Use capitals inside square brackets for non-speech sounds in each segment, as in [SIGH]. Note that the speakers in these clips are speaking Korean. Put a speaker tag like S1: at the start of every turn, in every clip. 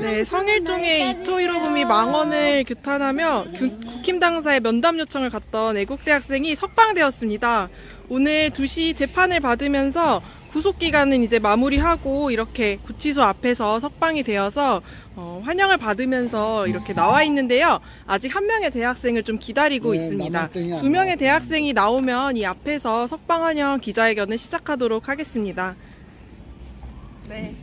S1: 네, 성일종의 이토이로금이 망언을 규탄하며 구- 국힘 당사에 면담 요청을 갔던 애국대 학생이 석방되었습니다. 오늘 2시 재판을 받으면서 구속 기간은 이제 마무리하고 이렇게 구치소 앞에서 석방이 되어서 어, 환영을 받으면서 이렇게 나와 있는데요. 아직 한 명의 대학생을 좀 기다리고
S2: 네,
S1: 있습니다. 안두 명의 대학생이 나오면 이 앞에서 석방 환영 기자회견을 시작하도록 하겠습니다.
S3: 네.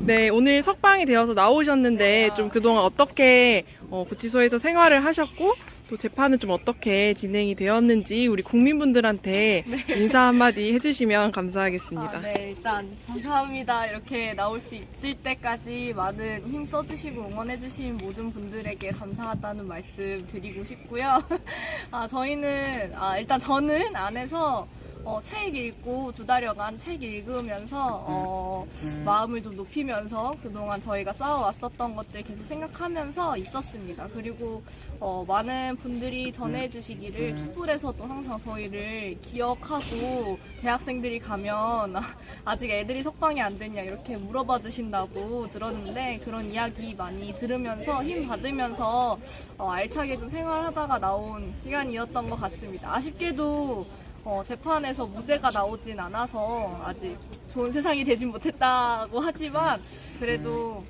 S1: 네, 오늘 석방이 되어서 나오셨는데 좀 그동안 어떻게 어, 구치소에서 생활을 하셨고 또 재판은 좀 어떻게 진행이 되었는지 우리 국민분들한테 인사 한마디 해주시면 감사하겠습니다.
S3: 아, 네, 일단 감사합니다. 이렇게 나올 수 있을 때까지 많은 힘 써주시고 응원해주신 모든 분들에게 감사하다는 말씀 드리고 싶고요. [LAUGHS] 아, 저희는, 아, 일단 저는 안에서 어, 책 읽고 두 달여간 책 읽으면서 어, 마음을 좀 높이면서 그동안 저희가 쌓아왔었던 것들 계속 생각하면서 있었습니다. 그리고 어, 많은 분들이 전해주시기를 촛불에서도 항상 저희를 기억하고 대학생들이 가면 아직 애들이 석방이 안 됐냐 이렇게 물어봐 주신다고 들었는데 그런 이야기 많이 들으면서 힘 받으면서 어, 알차게 좀 생활하다가 나온 시간이었던 것 같습니다. 아쉽게도 어, 재판에서 무죄가 나오진 않아서 아직 좋은 세상이 되진 못했다고 하지만 그래도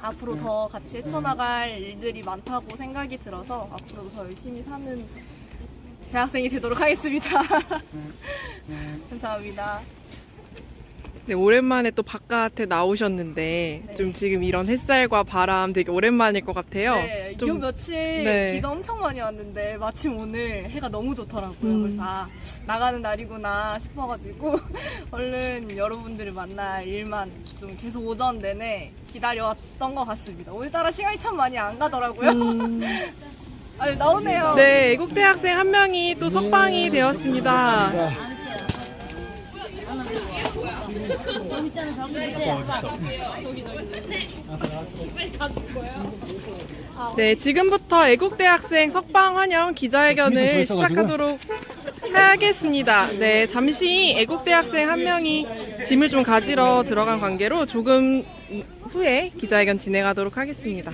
S3: 앞으로 더 같이 헤쳐나갈 일들이 많다고 생각이 들어서 앞으로도 더 열심히 사는 대학생이 되도록 하겠습니다. [LAUGHS] 감사합니다.
S1: 네, 오랜만에 또 바깥에 나오셨는데 좀 지금 이런 햇살과 바람 되게 오랜만일 것 같아요.
S3: 네, 요 며칠
S1: 네.
S3: 비가 엄청 많이 왔는데 마침 오늘 해가 너무 좋더라고요.
S1: 음.
S3: 그래서 아, 나가는 날이구나 싶어가지고 [LAUGHS] 얼른 여러분들을 만날 일만 좀 계속 오전 내내 기다려왔던 것 같습니다. 오늘따라 시간이 참 많이 안 가더라고요.
S1: 음, [LAUGHS]
S3: 아, 나오네요.
S1: 네, 애국대 학생 한 명이 또 석방이 되었습니다. 네, 지금부터 애국대학생 석방 환영 기자회견을 시작하도록 하겠습니다. 네, 잠시 애국대학생 한 명이 짐을 좀 가지러 들어간 관계로 조금 이- 후에 기자회견 진행하도록 하겠습니다.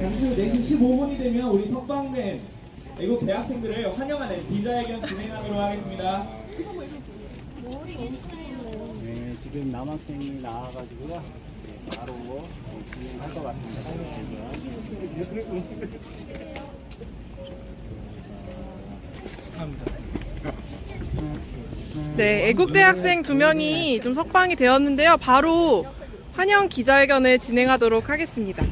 S4: 후 4시 15분이 되면 우리 석방된 애국 대학생들을 환영하는 기자회견 진행하도록 하겠습니다.
S5: 네, 지금 남학생이 나와가지고요. 네, 바로 어, 진행할 것 같습니다.
S1: 네, 애국대학생 두 명이 좀 석방이 되었는데요. 바로 환영 기자회견을 진행하도록 하겠습니다.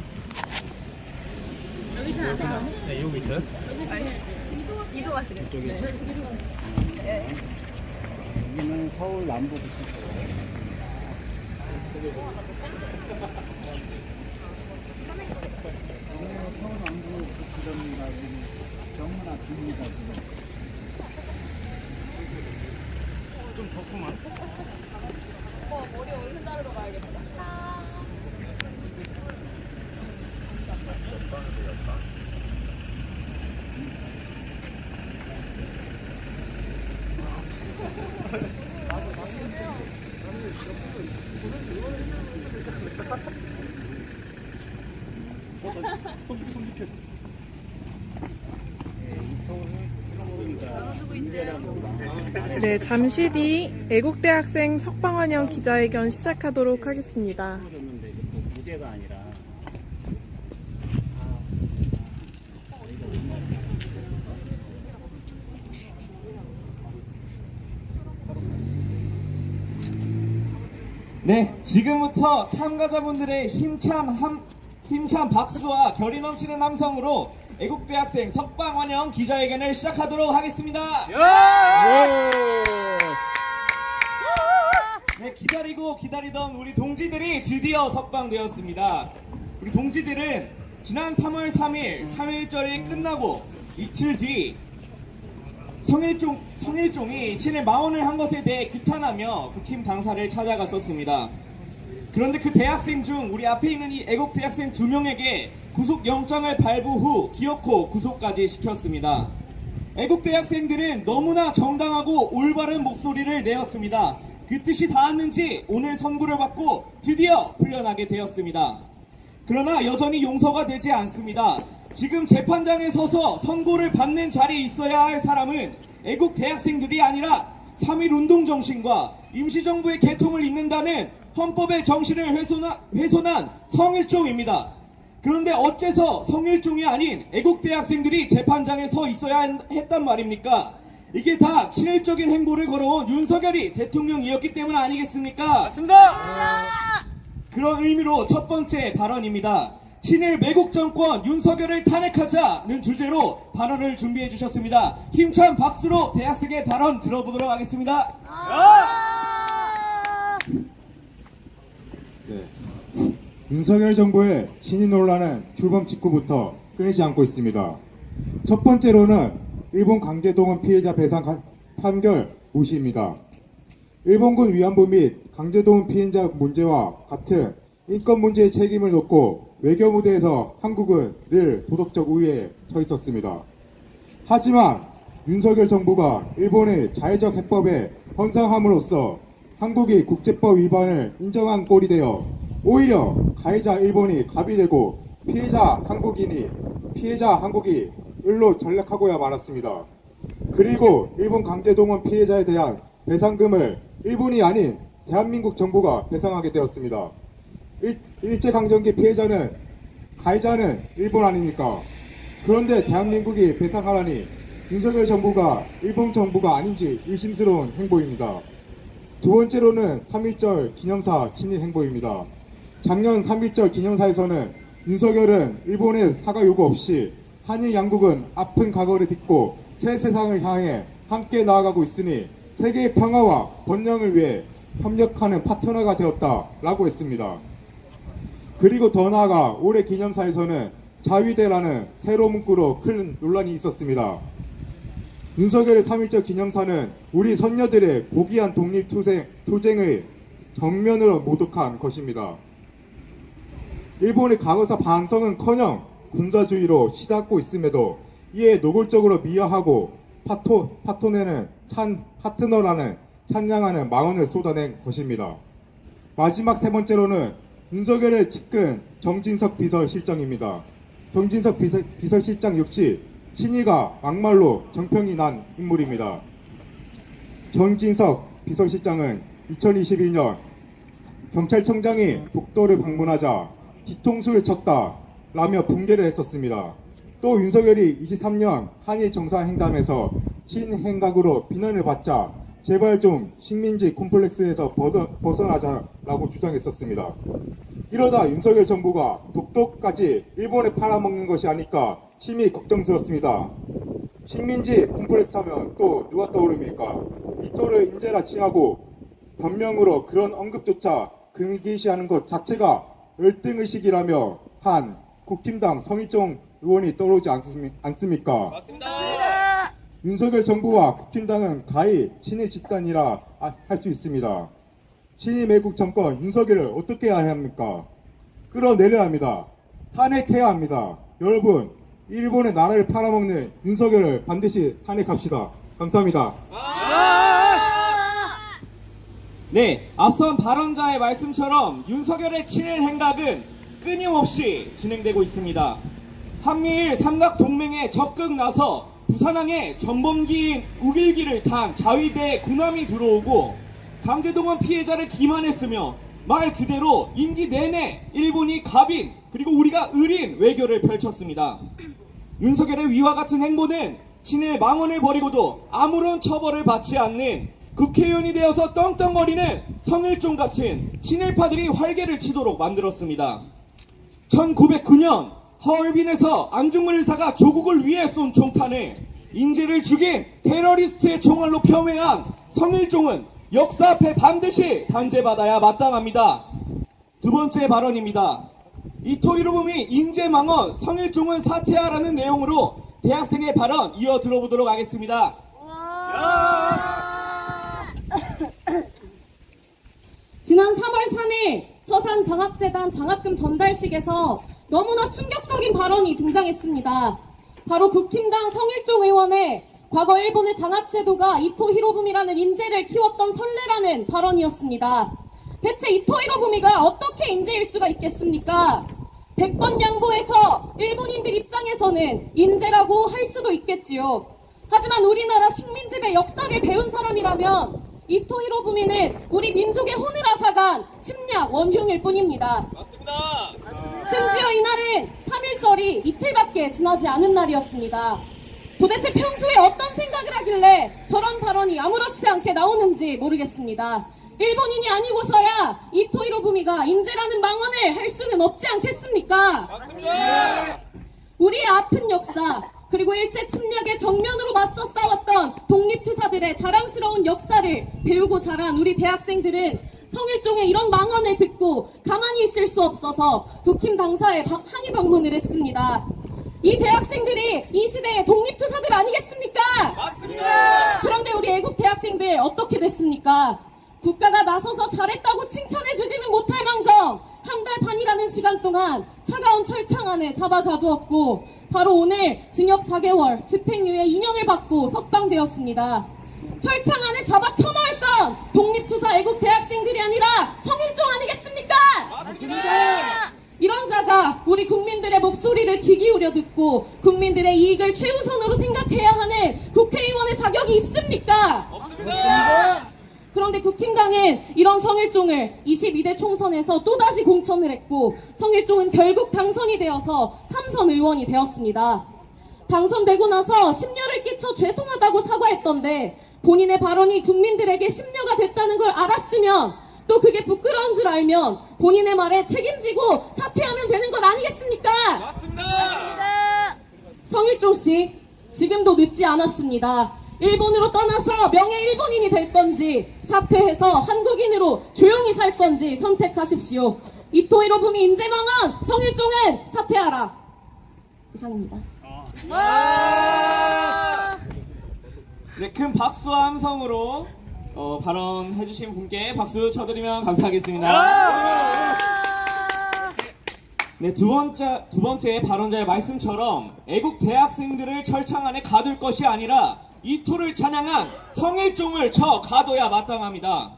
S5: 네, 여기 있어요?
S3: 이동하시래요.
S5: 여기는 서울 남부 구치소. 서울 남부 구치소입니다. 정문 앞입니다. 좀 덥구만.
S1: 네, 잠시 뒤 애국대학생 석방 환영 기자회견 시작하도록 하겠습니다.
S4: 네, 지금부터 참가자분들의 힘찬 함, 힘찬 박수와 결이 넘치는 함성으로 애국 대학생 석방 환영 기자회견을 시작하도록 하겠습니다. 네, 기다리고 기다리던 우리 동지들이 드디어 석방되었습니다. 우리 동지들은 지난 3월 3일 3일절이 끝나고 이틀 뒤 성일종, 성일종이 친일 망언을 한 것에 대해 규탄하며 국힘 당사를 찾아갔었습니다. 그런데 그 대학생 중 우리 앞에 있는 이 애국 대학생 두 명에게 구속 영장을 발부 후 기어코 구속까지 시켰습니다. 애국 대 학생들은 너무나 정당하고 올바른 목소리를 내었습니다. 그 뜻이 닿았는지 오늘 선고를 받고 드디어 풀려나게 되었습니다. 그러나 여전히 용서가 되지 않습니다. 지금 재판장에 서서 선고를 받는 자리에 있어야 할 사람은 애국 대학생들이 아니라 3.1 운동 정신과 임시정부의 개통을 잇는다는 헌법의 정신을 훼손한, 훼손한 성일종입니다. 그런데 어째서 성일종이 아닌 애국 대학생들이 재판장에 서 있어야 한- 했단 말입니까? 이게 다 친일적인 행보를 걸어온 윤석열이 대통령이었기 때문 아니겠습니까? 맞습니다. 그런 의미로 첫 번째 발언입니다. 친일 매국 정권 윤석열을 탄핵하자는 주제로 발언을 준비해 주셨습니다. 힘찬 박수로 대학생의 발언 들어보도록 하겠습니다.
S2: 네. 윤석열 정부의 신인 논란은 출범 직후부터 끊이지 않고 있습니다. 첫 번째로는 일본 강제동원 피해자 배상 가- 판결 무시입니다. 일본군 위안부 및 강제동원 피해자 문제와 같은 인권 문제의 책임을 놓고 외교 무대에서 한국은 늘 도덕적 우위에 서 있었습니다. 하지만 윤석열 정부가 일본의 자해적 해법에 헌상함으로써 한국이 국제법 위반을 인정한 꼴이 되어 오히려 가해자 일본이 갑이 되고 피해자 한국인이 피해자 한국이 을로 전락하고야 말았습니다. 그리고 일본 강제동원 피해자에 대한 배상금을 일본이 아닌 대한민국 정부가 배상하게 되었습니다. 일, 일제강점기 피해자는 가해자는 일본 아닙니까? 그런데 대한민국이 배상하라니 윤석열 정부가 일본 정부가 아닌지 의심스러운 행보입니다. 두 번째로는 3.1절 기념사 친일 행보입니다. 작년 3.1절 기념사에서는 윤석열은 일본의 사과 요구 없이 한일 양국은 아픈 과거를 딛고 새 세상을 향해 함께 나아가고 있으니 세계의 평화와 번영을 위해 협력하는 파트너가 되었다라고 했습니다. 그리고 더 나아가 올해 기념사에서는 자위대라는 새로운 문구로 큰 논란이 있었습니다. 윤석열의 3.1절 기념사는 우리 선녀들의 고귀한 독립투쟁, 투쟁을 정면으로 모독한 것입니다. 일본의 과거사 반성은커녕 군사주의로 시작고 있음에도 이에 노골적으로 미화하고 파토, 파토네는 찬 파트너라는 찬양하는 망언을 쏟아낸 것입니다. 마지막 세 번째로는 윤석열의 측근 정진석 비서실장입니다. 정진석 비서, 비서실장 역시 신의가 막말로 정평이 난 인물입니다. 정진석 비서실장은 2021년 경찰청장이 독도를 방문하자 뒤통수를 쳤다 라며 붕괴를 했었습니다. 또 윤석열이 23년 한일 정상회담에서 신행각으로 비난을 받자 제발 좀 식민지 콤플렉스에서 벗어, 벗어나자라고 주장했었습니다. 이러다 윤석열 정부가 독도까지 일본에 팔아먹는 것이 아닐까 심히 걱정스럽습니다. 식민지 콤플렉스 하면 또 누가 떠오릅니까? 이토를 인재라 칭하고 변명으로 그런 언급조차 금기시하는 것 자체가 열등의식이라며 한 국힘당 성일종 의원이 떠오르지 않습니- 않습니 까? 맞습니다. 윤석열 정부와 국힘당은 가히 친일 집단이라 할 수 있습니다. 친일 매국 정권 윤석열을 어떻게 해야 합니까? 끌어내려야 합니다. 탄핵해야 합니다. 여러분, 일본의 나라를 팔아먹는 윤석열을 반드시 탄핵합시다. 감사합니다.
S4: 네, 앞선 발언자의 말씀처럼 윤석열의 친일 행각은 끊임없이 진행되고 있습니다. 한미일 삼각 동맹에 적극 나서 부산항에 전범기인 우길기를 탄 자위대 군함이 들어오고 강제동원 피해자를 기만했으며 말 그대로 임기 내내 일본이 갑인 그리고 우리가 을인 외교를 펼쳤습니다. 윤석열의 위와 같은 행보는 친일 망언을 버리고도 아무런 처벌을 받지 않는 국회의원이 되어서 떵떵거리는 성일종 같은 친일파들이 활개를 치도록 만들었습니다. 1909년 하얼빈에서 안중근 의사가 조국을 위해 쏜 총탄을 인재를 죽인 테러리스트의 총알로 폄훼한 성일종은 역사 앞에 반드시 단죄받아야 마땅합니다. 두 번째 발언입니다. 이토 히로부미 인재망언 성일종은 사퇴하라는 내용으로 대학생의 발언 이어 들어보도록 하겠습니다.
S6: 지난 3월 3일 서산 장학재단 장학금 전달식에서 너무나 충격적인 발언이 등장했습니다. 바로 국힘당 성일종 의원의 과거 일본의 장학제도가 이토 히로부미라는 인재를 키웠던 선례라는 발언이었습니다. 대체 이토 히로부미가 어떻게 인재일 수가 있겠습니까? 100번 양보해서 일본인들 입장에서는 인재라고 할 수도 있겠지요. 하지만 우리나라 식민지배 역사를 배운 사람이라면 이토 히로 부미는 우리 민족의 혼을 앗아간 침략 원흉일 뿐입니다.
S4: 맞습니다.
S6: 심지어 이날은 3일절이 이틀밖에 지나지 않은 날이었습니다. 도대체 평소에 어떤 생각을 하길래 저런 발언이 아무렇지 않게 나오는지 모르겠습니다. 일본인이 아니고서야 이토 히로 부미가 인재라는 망언을 할 수는 없지 않겠습니까?
S4: 맞습니다.
S6: 우리의 아픈 역사 그리고 일제 침략에 정면으로 맞서 싸웠던 독립투사들의 자랑스러운 역사를 배우고 자란 우리 대학생들은 성일종의 이런 망언을 듣고 가만히 있을 수 없어서 국힘 당사에 바- 항의 방문을 했습니다. 이 대학생들이 이 시대의 독립투사들 아니겠습니까?
S4: 맞습니다.
S6: 그런데 우리 애국 대학생들 어떻게 됐습니까? 국가가 나서서 잘했다고 칭찬해주지는 못할 망정 한 달 반이라는 시간 동안 차가운 철창 안에 잡아 가두었고 바로 오늘 징역 4개월 집행유예 2년을 받고 석방되었습니다. 철창 안에 잡아 쳐넣을 건 독립투사 애국 대학생들이 아니라 성일종 아니겠습니까?
S4: 맞습니다.
S6: 이런 자가 우리 국민들의 목소리를 귀 기울여 듣고 국민들의 이익을 최우선으로 생각해야 하는 국회의원의 자격이 있습니까?
S4: 없습니다.
S6: 그런데 국힘당은 이런 성일종을 22대 총선에서 또다시 공천을 했고 성일종은 결국 당선이 되어서 삼선 의원이 되었습니다. 당선되고 나서 심려를 끼쳐 죄송하다고 사과했던데 본인의 발언이 국민들에게 심려가 됐다는 걸 알았으면 또 그게 부끄러운 줄 알면 본인의 말에 책임지고 사퇴하면 되는 것 아니겠습니까?
S4: 맞습니다.
S6: 성일종 씨, 지금도 늦지 않았습니다. 일본으로 떠나서 명예 일본인이 될 건지 사퇴해서 한국인으로 조용히 살 건지 선택하십시오. 이토 히로부미 인재망원 성일종은 사퇴하라. 이상입니다.
S4: 네, 큰 박수와 함성으로 어, 발언해주신 분께 박수 쳐드리면 감사하겠습니다. 네, 두 번째, 두 번째 발언자의 말씀처럼 애국 대학생들을 철창 안에 가둘 것이 아니라 이 토를 찬양한 성일종을 쳐 가둬야 마땅합니다.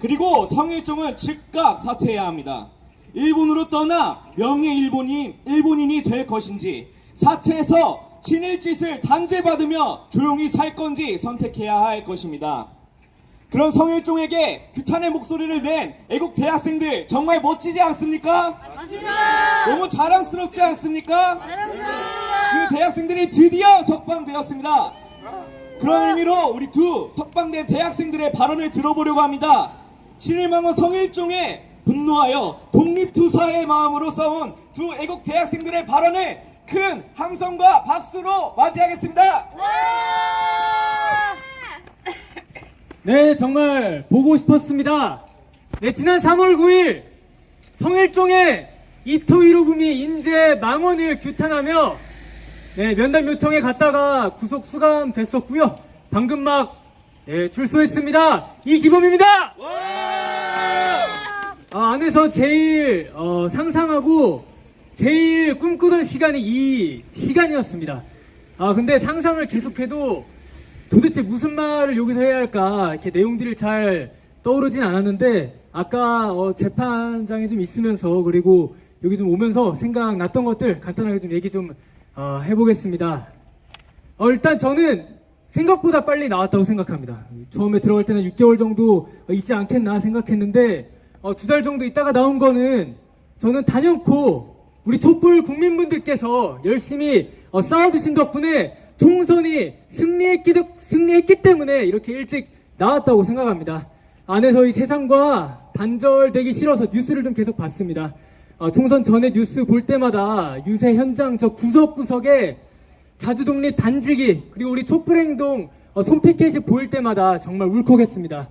S4: 그리고 성일종은 즉각 사퇴해야 합니다. 일본으로 떠나 명예 일본인, 일본인이 될 것인지 사퇴해서 친일짓을 단죄받으며 조용히 살 건지 선택해야 할 것입니다. 그런 성일종에게 규탄의 목소리를 낸 애국 대학생들 정말 멋지지 않습니까? 너무 자랑스럽지 않습니까? 그 대학생들이 드디어 석방되었습니다. 그런 의미로 우리 두 석방된 대학생들의 발언을 들어보려고 합니다. 친일망원 성일종에 분노하여 독립투사의 마음으로 싸운 두 애국 대학생들의 발언을 큰 함성과 박수로 맞이하겠습니다.
S5: 네, 정말 보고 싶었습니다. 네, 지난 3월 9일 성일종의 이토 히로부미 인재 망언을 규탄하며 네, 면담 요청에 갔다가 구속 수감 됐었고요. 방금 막 네, 출소했습니다. 이기범입니다. 아, 안에서 제일 어, 상상하고 제일 꿈꾸던 시간이 이 시간이었습니다. 아 근데 상상을 계속해도 도대체 무슨 말을 여기서 해야 할까 이렇게 내용들이 잘 떠오르진 않았는데 아까 어, 재판장에 좀 있으면서 그리고 여기 좀 오면서 생각났던 것들 간단하게 좀 얘기 좀 어, 해보겠습니다. 어, 일단 저는 생각보다 빨리 나왔다고 생각합니다. 처음에 들어갈 때는 6개월 정도 있지 않겠나 생각했는데 어, 두 달 정도 있다가 나온 거는 저는 단연코 우리 촛불 국민분들께서 열심히 어, 싸워주신 덕분에 총선이 승리했기, 승리했기 때문에 이렇게 일찍 나왔다고 생각합니다. 안에서 이 세상과 단절되기 싫어서 뉴스를 좀 계속 봤습니다. 어, 총선 전에 뉴스 볼 때마다 유세 현장 저 구석구석에 자주독립 단지기 그리고 우리 촛불행동 어, 손피켓이 보일 때마다 정말 울컥했습니다.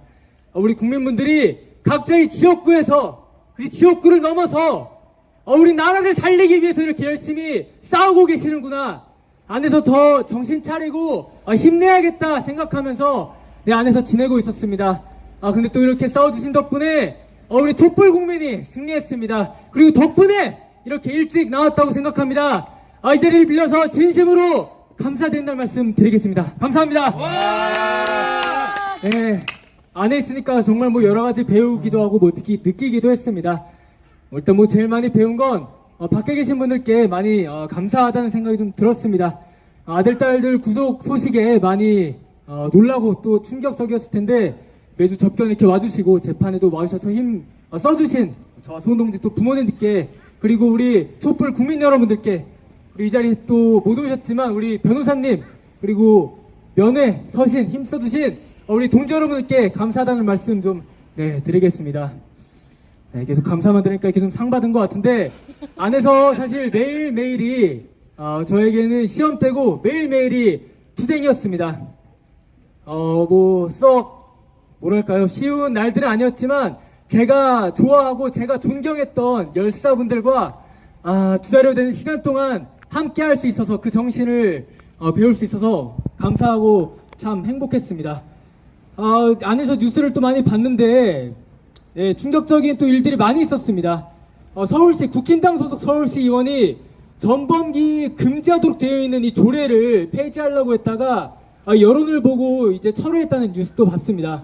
S5: 어, 우리 국민분들이 각자의 지역구에서 그 지역구를 넘어서 어, 우리 나라를 살리기 위해서 이렇게 열심히 싸우고 계시는구나. 안에서 더 정신 차리고 어, 힘내야겠다 생각하면서 내 안에서 지내고 있었습니다. 아 근데 또 이렇게 싸워주신 덕분에 어, 우리 촛불 국민이 승리했습니다. 그리고 덕분에 이렇게 일찍 나왔다고 생각합니다. 아, 이 자리를 빌려서 진심으로 감사드린다는 말씀 드리겠습니다. 감사합니다. 네, 안에 있으니까 정말 뭐 여러 가지 배우기도 하고 뭐 느끼, 느끼기도 했습니다. 일단 뭐 제일 많이 배운 건 어, 밖에 계신 분들께 많이 어, 감사하다는 생각이 좀 들었습니다. 아들, 딸들 구속 소식에 많이 어, 놀라고 또 충격적이었을 텐데 매주 접견 이렇게 와주시고 재판에도 와주셔서 힘 어, 써주신 저와 손동지 또 부모님들께 그리고 우리 촛불 국민 여러분들께 우리 이 자리에 또못 오셨지만 우리 변호사님 그리고 면회 서신 힘 써주신 우리 동지 여러분들께 감사하다는 말씀 좀 네, 드리겠습니다. 네, 계속 감사만 드리니까 이렇게 좀 상 받은 것 같은데 안에서 사실 매일 매일이 어, 저에게는 시험 때고 매일 매일이 투쟁이었습니다. 어뭐썩 뭐랄까요 쉬운 날들은 아니었지만 제가 좋아하고 제가 존경했던 열사분들과 아, 두 달여 되는 시간 동안 함께 할 수 있어서 그 정신을 어, 배울 수 있어서 감사하고 참 행복했습니다. 아, 안에서 뉴스를 또 많이 봤는데 네, 충격적인 또 일들이 많이 있었습니다. 어, 서울시 국힘당 소속 서울시 의원이 전범기 금지하도록 되어 있는 이 조례를 폐지하려고 했다가 아, 여론을 보고 이제 철회했다는 뉴스도 봤습니다.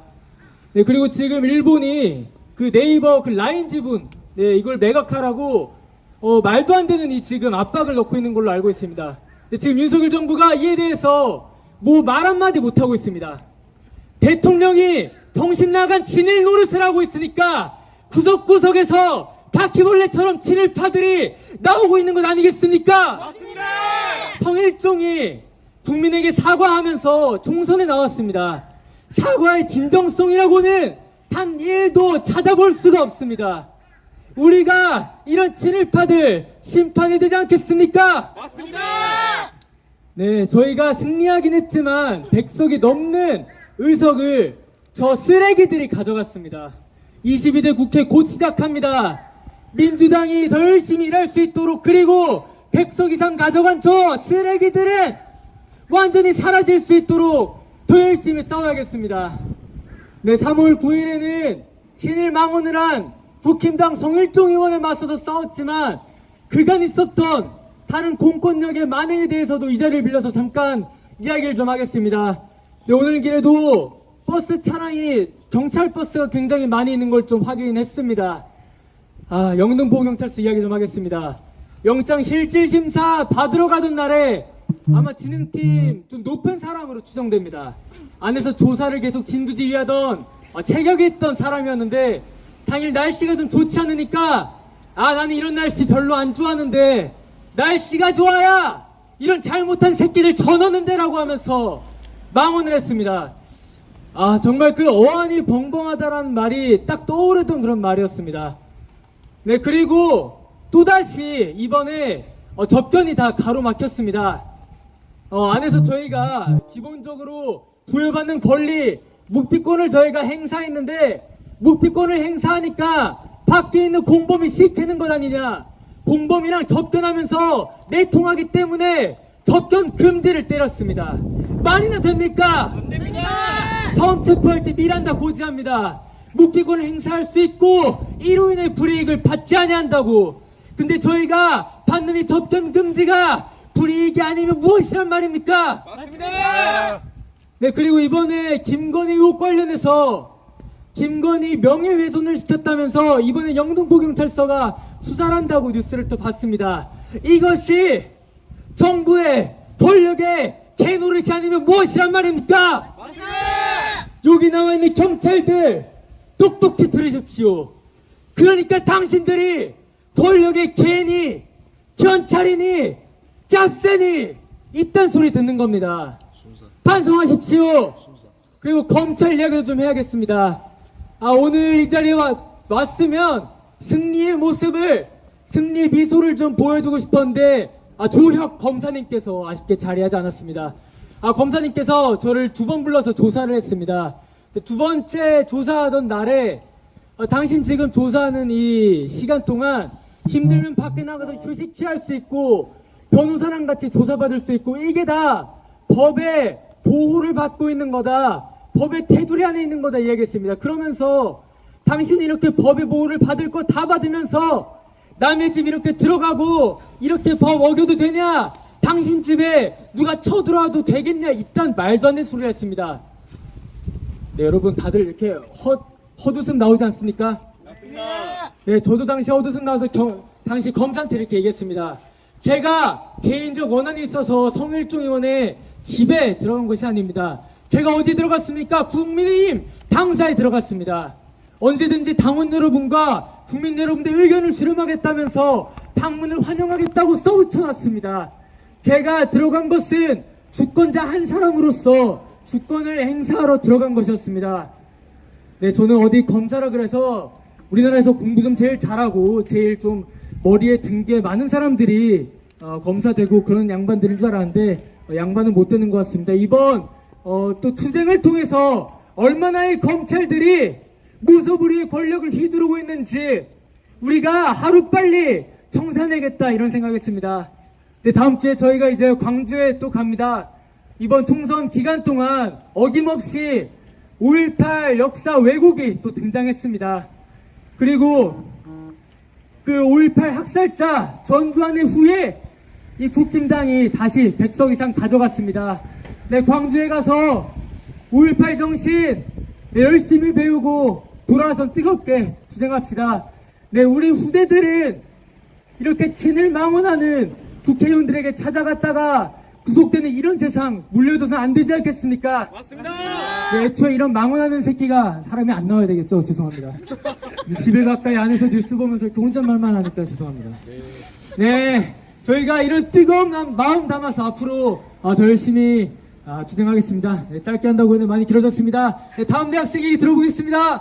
S5: 네, 그리고 지금 일본이 그 네이버 그 라인 지분, 네, 이걸 매각하라고 어, 말도 안 되는 이 지금 압박을 넣고 있는 걸로 알고 있습니다. 근데 지금 윤석열 정부가 이에 대해서 뭐 말 한마디 못하고 있습니다. 대통령이 정신 나간 친일 노릇을 하고 있으니까 구석구석에서 바퀴벌레처럼 친일파들이 나오고 있는 것 아니겠습니까? 맞습니다. 성일종이 국민에게 사과하면서 총선에 나왔습니다. 사과의 진정성이라고는 단 1도 찾아볼 수가 없습니다. 우리가 이런 친일파들 심판해야 되지 않겠습니까? 맞습니다. 네, 저희가 승리하긴 했지만 100석이 넘는 의석을 저 쓰레기들이 가져갔습니다. 22대 국회 곧 시작합니다. 민주당이 더 열심히 일할 수 있도록 그리고 100석 이상 가져간 저 쓰레기들은 완전히 사라질 수 있도록 더 열심히 싸워야겠습니다. 네, 3월 9일에는 친일 망언을 한 국힘당 성일종 의원에 맞서서 싸웠지만 그간 있었던 다른 공권력의 만행에 대해서도 이 자리를 빌려서 잠깐 이야기를 좀 하겠습니다. 네, 오늘 길에도 버스 차량이 경찰 버스가 굉장히 많이 있는 걸 좀 확인했습니다. 아, 영등포 경찰서 이야기 좀 하겠습니다. 영장 실질 심사 받으러 가던 날에 아마 진흥팀 좀 높은 사람으로 추정됩니다. 안에서 조사를 계속 진두지휘하던 어, 체격이 있던 사람이었는데 당일 날씨가 좀 좋지 않으니까 아 나는 이런 날씨 별로 안 좋아하는데 날씨가 좋아야 이런 잘못한 새끼들 전하는데라고 하면서 망언을 했습니다. 아 정말 그 어안이 벙벙하다라는 말이 딱 떠오르던 그런 말이었습니다. 네 그리고 또다시 이번에 어, 접견이 다 가로막혔습니다. 어, 안에서 저희가 기본적으로 부여받는 권리 묵비권을 저희가 행사했는데 묵비권을 행사하니까 밖에 있는 공범이 시키는 것 아니냐. 공범이랑 접견하면서 내통하기 때문에 접견 금지를 때렸습니다. 말이나 됩니까? 안 됩니다. 처음 체포할 때 미란다 고지합니다. 묵비권을 행사할 수 있고 이로 인해 불이익을 받지 아니한다고. 근데 저희가 받는 이 접견 금지가 불이익이 아니면 무엇이란 말입니까? 맞습니다. 네 그리고 이번에 김건희 의혹 관련해서 김건희 명예훼손을 시켰다면서 이번에 영등포경찰서가 수사를 한다고 뉴스를 또 봤습니다. 이것이 정부의 권력의 개노릇이 아니면 무엇이란 말입니까? 여기 나와 있는 경찰들 똑똑히 들으십시오. 그러니까 당신들이 권력의 개니, 경찰이니, 짭새니 이딴 소리 듣는 겁니다. 반성하십시오. 그리고 검찰 이야기도 좀 해야겠습니다. 아 오늘 이 자리에 와, 왔으면 승리의 모습을 승리 미소를 좀 보여주고 싶었는데 아 조혁 검사님께서 아쉽게 자리하지 않았습니다. 아 검사님께서 저를 두 번 불러서 조사를 했습니다. 두 번째 조사하던 날에 어, 당신 지금 조사하는 이 시간 동안 힘들면 밖에 나가서 휴식 취할 수 있고 변호사랑 같이 조사받을 수 있고 이게 다 법의 보호를 받고 있는 거다. 법의 테두리 안에 있는 거다 이야기했습니다. 그러면서 당신이 이렇게 법의 보호를 받을 거 다 받으면서 남의 집 이렇게 들어가고 이렇게 법 어겨도 되냐? 당신 집에 누가 쳐들어와도 되겠냐 이딴 말도 안 되는 소리를 했습니다. 네 여러분 다들 이렇게 헛 헛웃음 나오지 않습니까? 네 저도 당시 헛웃음 나와서 경- 당시 검사한테 이렇게 얘기했습니다. 제가 개인적 원한이 있어서 성일종 의원의 집에 들어간 것이 아닙니다. 제가 어디 들어갔습니까? 국민의힘 당사에 들어갔습니다. 언제든지 당원 여러분과 국민 여러분들 의견을 수렴하겠다면서 방문을 환영하겠다고 써붙여놨습니다. 제가 들어간 것은 주권자 한 사람으로서 주권을 행사하러 들어간 것이었습니다. 네, 저는 어디 검사라 그래서 우리나라에서 공부 좀 제일 잘하고 제일 좀 머리에 든게 많은 사람들이 어, 검사되고 그런 양반들인 줄 알았는데 어, 양반은 못 되는 것 같습니다. 이번 어, 또 투쟁을 통해서 얼마나의 검찰들이 무소불위의 권력을 휘두르고 있는지 우리가 하루빨리 청산해야겠다 이런 생각했습니다. 네, 다음 주에 저희가 이제 광주에 또 갑니다. 이번 총선 기간 동안 어김없이 5.18 역사 왜곡이 또 등장했습니다. 그리고 그5.18 학살자 전두환의 후에 이 국힘당이 다시 100석 이상 가져갔습니다. 네, 광주에 가서 5.18 정신 네, 열심히 배우고 돌아와서 뜨겁게 투쟁합시다. 네, 우리 후대들은 이렇게 친을 망언하는 국회의원들에게 찾아갔다가 구속되는 이런 세상 물려줘서 안 되지 않겠습니까? 맞습니다. 네, 애초에 이런 망언하는 새끼가 사람이 안 나와야 되겠죠. 죄송합니다. [LAUGHS] 집에 가까이 안에서 뉴스 보면서 이렇게 혼잣말만 하니까 죄송합니다. 네, 저희가 이런 뜨거운 마- 마음 담아서 앞으로 아, 더 열심히 아, 투쟁하겠습니다. 네, 짧게 한다고 했는데 많이 길어졌습니다. 네, 다음 대학생 얘기 들어보겠습니다.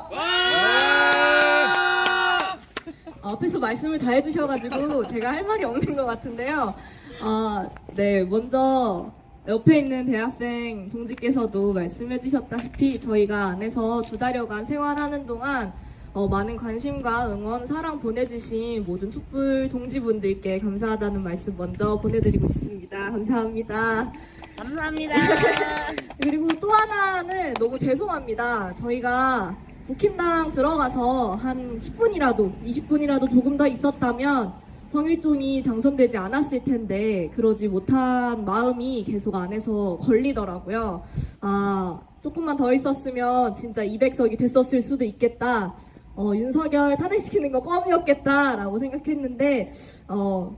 S3: 어, 앞에서 말씀을 다 해주셔가지고 제가 할 말이 없는 것 같은데요. 아, 네, 먼저 옆에 있는 대학생 동지께서도 말씀해주셨다시피 저희가 안에서 두 달여간 생활하는 동안 어, 많은 관심과 응원, 사랑 보내주신 모든 촛불 동지분들께 감사하다는 말씀 먼저 보내드리고 싶습니다. 감사합니다.
S7: 감사합니다. [LAUGHS]
S3: 그리고 또 하나는 너무 죄송합니다. 저희가 국힘당 들어가서 한 10분이라도, 20분이라도 조금 더 있었다면 성일종이 당선되지 않았을 텐데 그러지 못한 마음이 계속 안에서 걸리더라고요. 아, 조금만 더 있었으면 진짜 200석이 됐었을 수도 있겠다. 어, 윤석열 탄핵시키는 거 껌이었겠다라고 생각했는데, 어,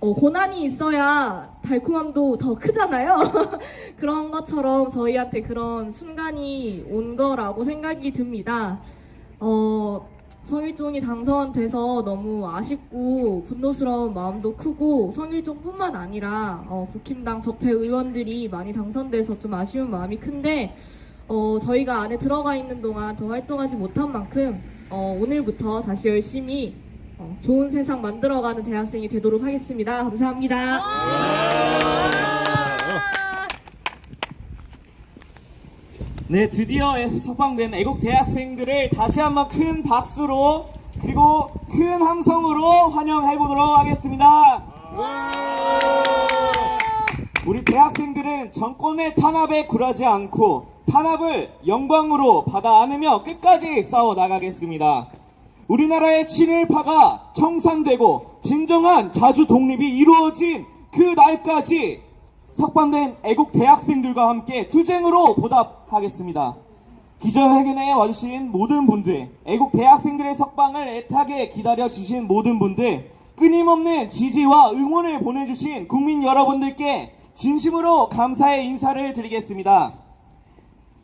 S3: 어, 고난이 있어야 달콤함도 더 크잖아요. [LAUGHS] 그런 것처럼 저희한테 그런 순간이 온 거라고 생각이 듭니다. 어, 성일종이 당선돼서 너무 아쉽고 분노스러운 마음도 크고 성일종뿐만 아니라 어, 국힘당 적폐 의원들이 많이 당선돼서 좀 아쉬운 마음이 큰데 어, 저희가 안에 들어가 있는 동안 더 활동하지 못한 만큼 어, 오늘부터 다시 열심히 어, 좋은 세상 만들어가는 대학생이 되도록 하겠습니다. 감사합니다.
S4: 네, 드디어 석방된 애국 대학생들을 다시 한번 큰 박수로 그리고 큰 함성으로 환영해 보도록 하겠습니다. 우리 대학생들은 정권의 탄압에 굴하지 않고 탄압을 영광으로 받아 안으며 끝까지 싸워 나가겠습니다. 우리나라의 친일파가 청산되고 진정한 자주 독립이 이루어진 그 날까지 석방된 애국 대학생들과 함께 투쟁으로 보답하겠습니다. 기자회견에 와주신 모든 분들, 애국 대학생들의 석방을 애타게 기다려주신 모든 분들, 끊임없는 지지와 응원을 보내주신 국민 여러분들께 진심으로 감사의 인사를 드리겠습니다.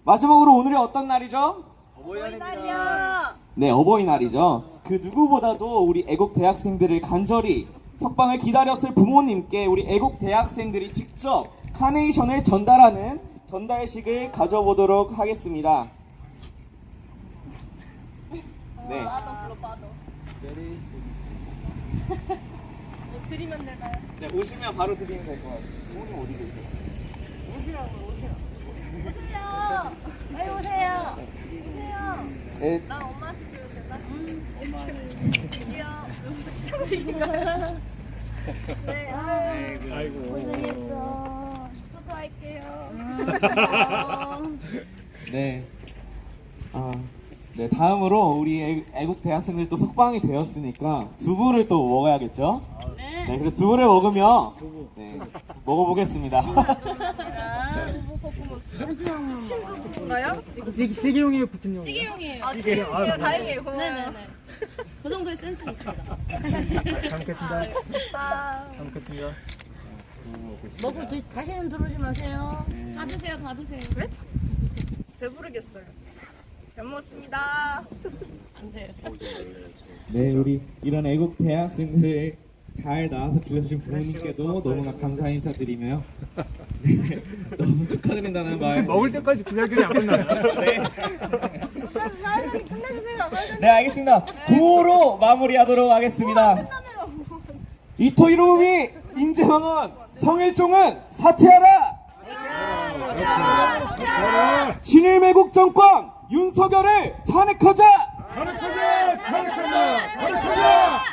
S4: 마지막으로 오늘이 어떤 날이죠? 네, 어버이날이죠. 그 누구보다도 우리 애국 대학생들을 간절히 석방을 기다렸을 부모님께 우리 애국 대학생들이 직접 카네이션을 전달하는 전달식을 가져보도록 하겠습니다. 네. 네, 오시면 바로 드리면 될 것 같아요. 부모님 어디 계세요?
S7: 빨리 오세요.
S4: 네,
S3: 나 엄마한테 줘도 되나? 드디어 시상식인가요? 네, 아이고.
S7: 고생했어.
S3: 수고할게요.
S4: 네. 아, 네, 다음으로 우리 애- 애국 대학생들 또 석방이 되었으니까 두부를 또 먹어야겠죠? 네. 네, 그래서 두부를 먹으며 네, 먹어보겠습니다.
S5: 찌개, 찌개용이에요, 부침용?
S6: 찌개용이에요.
S3: 아, 지금
S5: 아,
S3: 다행이에요. 고마워요.
S6: 네네네. 그 정도의 센스 있습니다.
S5: 잘 먹겠습니다. 잘 먹겠습니다.
S7: 먹고 드, 다시는 들어오지 마세요.
S6: 다 드세요, 다 드세요.
S3: 배부르겠어요. 잘 먹었습니다.
S6: 안 돼요.
S4: 네, 우리 이런 애국 대학생들을 잘 나와서 길러주신 부모님께도 너무나 감사 인사드리며요. 네, 너무 축하드린다는
S5: 혹시
S4: 말.
S5: 먹을 때까지 구절들이 안 끝나요?
S4: 네, 알겠습니다. 9호로 마무리하도록 하겠습니다. 이토 이로움이 인재망원 성일종은 사퇴하라! 진일매국 정권 윤석열을 탄핵하자!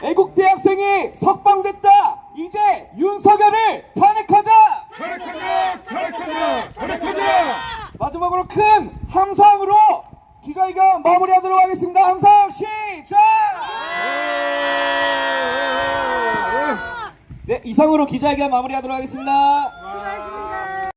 S4: 애국 대학생이 석방됐다! 이제 윤석열을 탄핵하자! 마지막으로 큰 함성으로 기자회견 마무리하도록 하겠습니다. 함성 시작! 네, 이상으로 기자회견 마무리하도록 하겠습니다.